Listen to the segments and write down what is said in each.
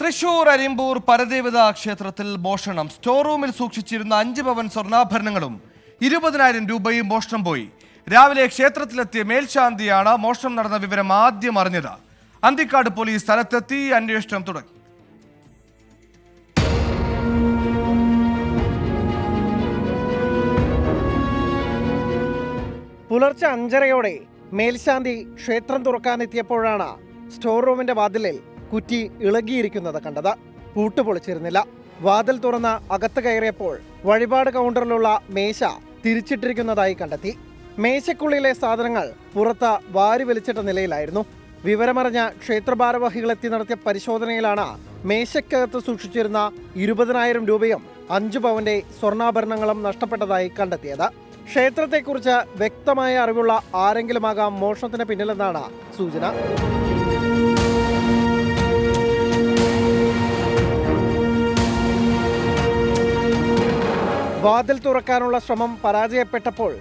തൃശൂർ അരിമ്പൂർ പരദേവത ക്ഷേത്രത്തിൽ മോഷണം. സ്റ്റോർ റൂമിൽ സൂക്ഷിച്ചിരുന്ന അഞ്ച് പവൻ സ്വർണാഭരണങ്ങളും ഇരുപതിനായിരം രൂപയും മോഷണം പോയി. രാവിലെ ക്ഷേത്രത്തിലെത്തിയ മേൽശാന്തിയാണ് മോഷണം നടന്ന വിവരം ആദ്യം അറിഞ്ഞത്. അന്തിക്കാട് പോലീസ് സ്ഥലത്തെത്തി അന്വേഷണം തുടങ്ങി. പുലർച്ചെ അഞ്ചരയോടെ മേൽശാന്തി ക്ഷേത്രം തുറക്കാനെത്തിയപ്പോഴാണ് സ്റ്റോർ റൂമിന്റെ വാതിലിൽ കുറ്റി ഇളകിയിരിക്കുന്നത് കണ്ടത്. പൂട്ട് പൊളിച്ചിരുന്നില്ല. വാതിൽ തുറന്ന് അകത്ത് കയറിയപ്പോൾ വഴിപാട് കൗണ്ടറിലുള്ള മേശ തിരിച്ചിട്ടിരിക്കുന്നതായി കണ്ടെത്തി. മേശക്കുള്ളിലെ സാധനങ്ങൾ പുറത്ത് വാരി വലിച്ചിട്ട നിലയിലായിരുന്നു. വിവരമറിഞ്ഞ ക്ഷേത്രഭാരവാഹികളെത്തി നടത്തിയ പരിശോധനയിലാണ് മേശക്കകത്ത് സൂക്ഷിച്ചിരുന്ന ഇരുപതിനായിരം രൂപയും അഞ്ചു പവന്റെ സ്വർണാഭരണങ്ങളും നഷ്ടപ്പെട്ടതായി കണ്ടെത്തിയത്. ക്ഷേത്രത്തെക്കുറിച്ച് വ്യക്തമായ അറിവുള്ള ആരെങ്കിലുമാകാം മോഷണത്തിന് പിന്നിലെന്നാണ് സൂചന. വാതിൽ തുറക്കാനുള്ള ശ്രമം പരാജയപ്പെട്ടപ്പോൾ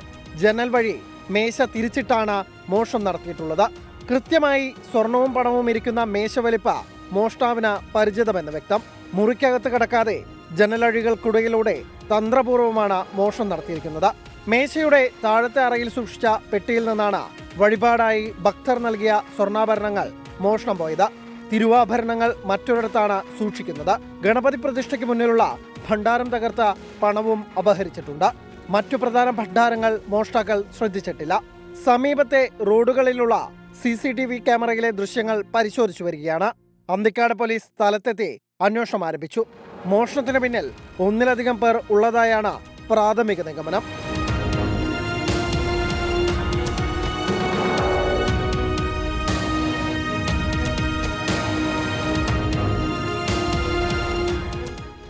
ജനൽ വഴി മേശ തിരിച്ചിട്ടാണ് മോഷണം നടത്തിയിട്ടുള്ളത്. കൃത്യമായി സ്വർണവും പണവും ഇരിക്കുന്ന മേശ വലിപ്പ മോഷ്ടാവിന് പരിചിതമെന്ന് വ്യക്തം. മുറിക്കകത്ത് കടക്കാതെ ജനലഴികൾക്കിടയിലൂടെ തന്ത്രപൂർവമാണ് മോഷണം നടത്തിയിരിക്കുന്നത്. മേശയുടെ താഴത്തെ അറയിൽ സൂക്ഷിച്ച പെട്ടിയിൽ നിന്നാണ് വഴിപാടായി ഭക്തർ നൽകിയ സ്വർണാഭരണങ്ങൾ മോഷണം പോയത്. തിരുവാഭരണങ്ങൾ മറ്റൊരിടത്താണ് സൂക്ഷിക്കുന്നത്. ഗണപതി പ്രതിഷ്ഠയ്ക്ക് മുന്നിലുള്ള ഭണ്ഡാരം തകർത്ത പണവും അപഹരിച്ചിട്ടുണ്ട്. മറ്റു പ്രധാന ഭണ്ഡാരങ്ങൾ മോഷ്ടാക്കൾ ശ്രദ്ധിച്ചിട്ടില്ല. സമീപത്തെ റോഡുകളിലുള്ള സി സി ടി വി ക്യാമറയിലെ ദൃശ്യങ്ങൾ പരിശോധിച്ചു വരികയാണ്. അന്തിക്കാട് പോലീസ് സ്ഥലത്തെത്തി അന്വേഷണം ആരംഭിച്ചു. മോഷണത്തിന് പിന്നിൽ ഒന്നിലധികം പേർ ഉള്ളതായാണ് പ്രാഥമിക നിഗമനം.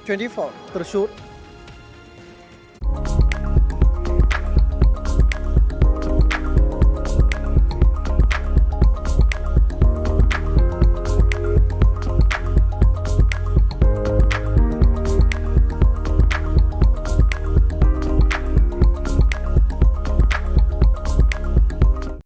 Twenty four Thrissur